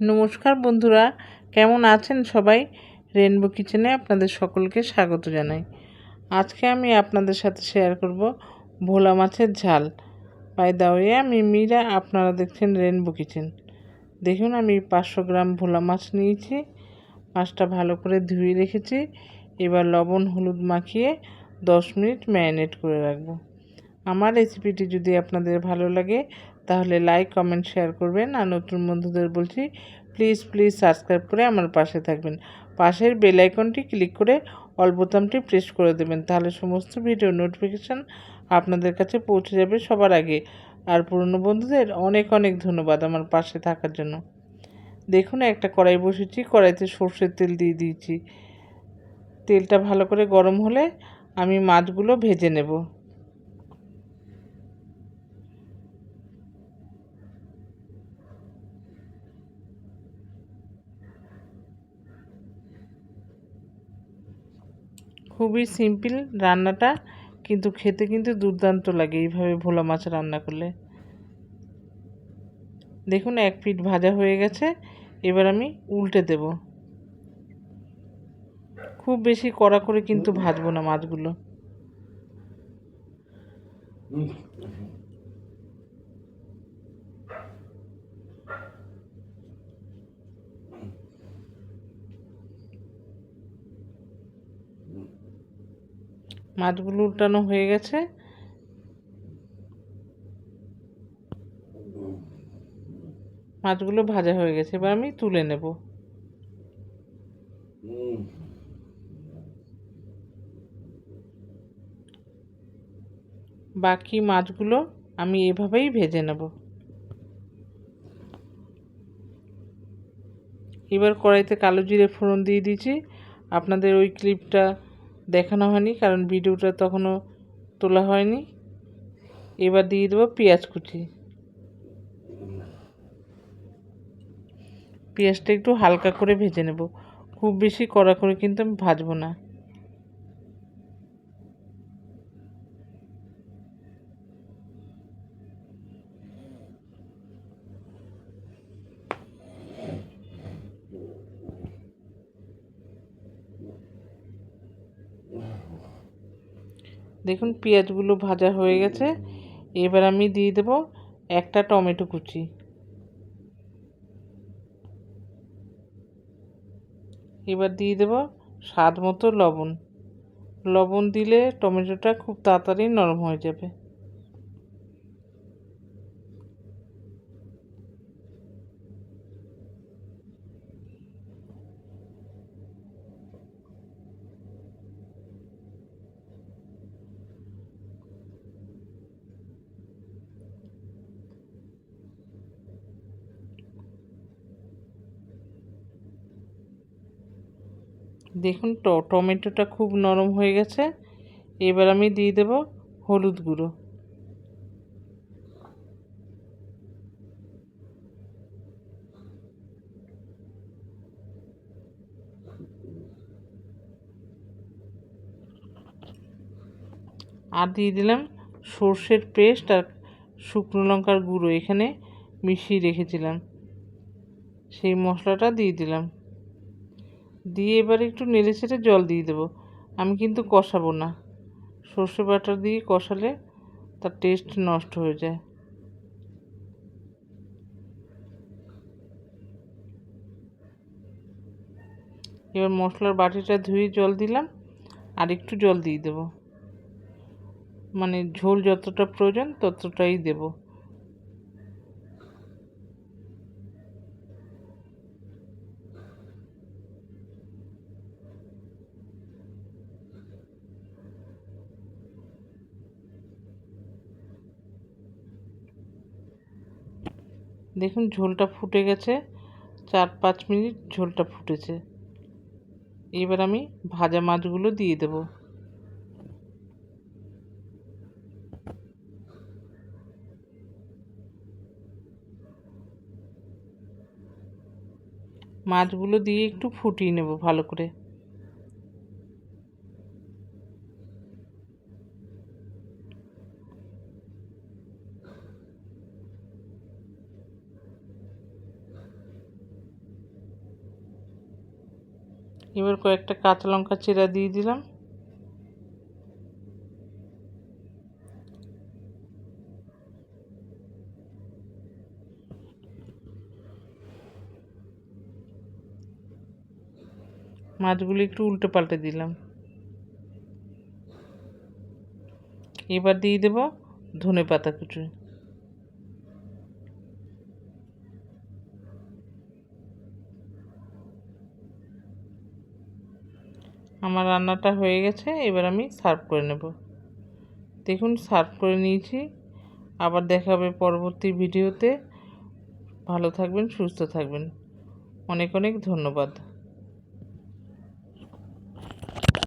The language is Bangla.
নমস্কার বন্ধুরা, কেমন আছেন সবাই? রেনবো কিচেনে আপনাদের সকলকে স্বাগত জানাই। আজকে আমি আপনাদের সাথে শেয়ার করব ভোলা মাছের ঝাল। বাই দা ওয়ে আমি মীরা, আপনারা দেখছেন রেনবো কিচেন দেখুন, আমি পাঁচশো গ্রাম ভোলা মাছ নিয়েছি। মাছটা ভালো করে ধুয়ে রেখেছি। এবার লবণ, হলুদ মাখিয়ে দশ মিনিট ম্যারিনেট করে রাখব। আমার রেসিপিটি যদি আপনাদের ভালো লাগে তাহলে লাইক কমেন্ট শেয়ার করবেন। আর নতুন বন্ধুদের বলছি প্লিজ প্লিজ সাবস্ক্রাইব করে আমার পাশে থাকবেন। পাশের বেল আইকনটি ক্লিক করে অল বোতামটি প্রেস করে দেবেন। তাহলে সমস্ত ভিডিও নোটিফিকেশান আপনাদের কাছে পৌঁছে যাবে সবার আগে। আর পুরনো বন্ধুদের অনেক অনেক ধন্যবাদ আমার পাশে থাকার জন্য। দেখুন, একটা কড়াই বসেছি, কড়াইতে সর্ষের তেল দিয়ে দিয়েছি। তেলটা ভালো করে গরম হলে আমি মাছগুলো ভেজে নেব। খুবই সিম্পল রান্নাটা, কিন্তু খেতে কিন্তু দুর্দান্ত লাগে এইভাবে ভোলা মাছ রান্না করলে। দেখুন, এক পিঠ ভাজা হয়ে গেছে, এবার আমি উল্টে দেব। খুব বেশি কড়া করে কিন্তু ভাজবো না মাছগুলো। মাছগুলো উল্টানো হয়ে গেছে। মাছগুলো ভাজা হয়ে গেছে, এবার আমি তুলে নেব। বাকি মাছগুলো আমি এভাবেই ভেজে নেব। এবার কড়াইতে কালো জিরে ফোড়ন দিয়ে দিয়েছি। আপনাদের ওই ক্লিপটা দেখানো হয়নি, কারণ ভিডিওটা তখনও তোলা হয়নি। এবার দিয়ে দেবো পেঁয়াজ কুচি। পেঁয়াজটা একটু হালকা করে ভেজে নেব। খুব বেশি কড়া করে কিন্তু আমি ভাজবো না। দেখুন পেঁয়াজগুলো ভাজা হয়ে গেছে। এবার আমি দিয়ে দেব একটা টমেটো কুচি। এবার দিয়ে দেব স্বাদ মতো লবণ। লবণ দিলে টমেটোটা খুব তাড়াতাড়ি নরম হয়ে যাবে। দেখুন টমেটোটা খুব নরম হয়ে গেছে। এবার আমি দিয়ে দেব হলুদ গুঁড়ো। আর দিয়ে দিলাম সর্ষের পেস্ট আর শুকনো লঙ্কার গুঁড়ো এখানে মিশিয়ে রেখেছিলাম। সেই মশলাটা দিয়ে দিলাম। দিয়ে এবার একটু নেড়ে ছেড়ে জল দিয়ে দেবো। আমি কিন্তু কষাবো না। সর্ষে বাটা দিয়ে কষালে তার টেস্ট নষ্ট হয়ে যায়। এবার মশলার বাটিটা ধুয়ে জল দিলাম আর একটু জল দিয়ে দেব। মানে ঝোল যতটা প্রয়োজন ততটাই দেবো। দেখুন ঝোলটা ফুটে গেছে। চার পাঁচ মিনিট ঝোলটা ফুটেছে। এবার আমি ভাজা মাছগুলো দিয়ে দেব। মাছগুলো দিয়ে একটু ফুটিয়ে নেব ভালো করে। এবার কয়েকটা কাঁচা লঙ্কা চিরা দিয়ে দিলাম। মাছগুলি একটু উল্টে পাল্টে দিলাম। এবার দিয়ে দেব ধনে পাতা কুচি। আমার রান্নাটা হয়ে গেছে, এবার আমি সার্ভ করে নেব। দেখুন, সার্ভ করে নিয়েছি। আবার দেখা হবে পরবর্তী ভিডিওতে। ভালো থাকবেন, সুস্থ থাকবেন। অনেক অনেক ধন্যবাদ।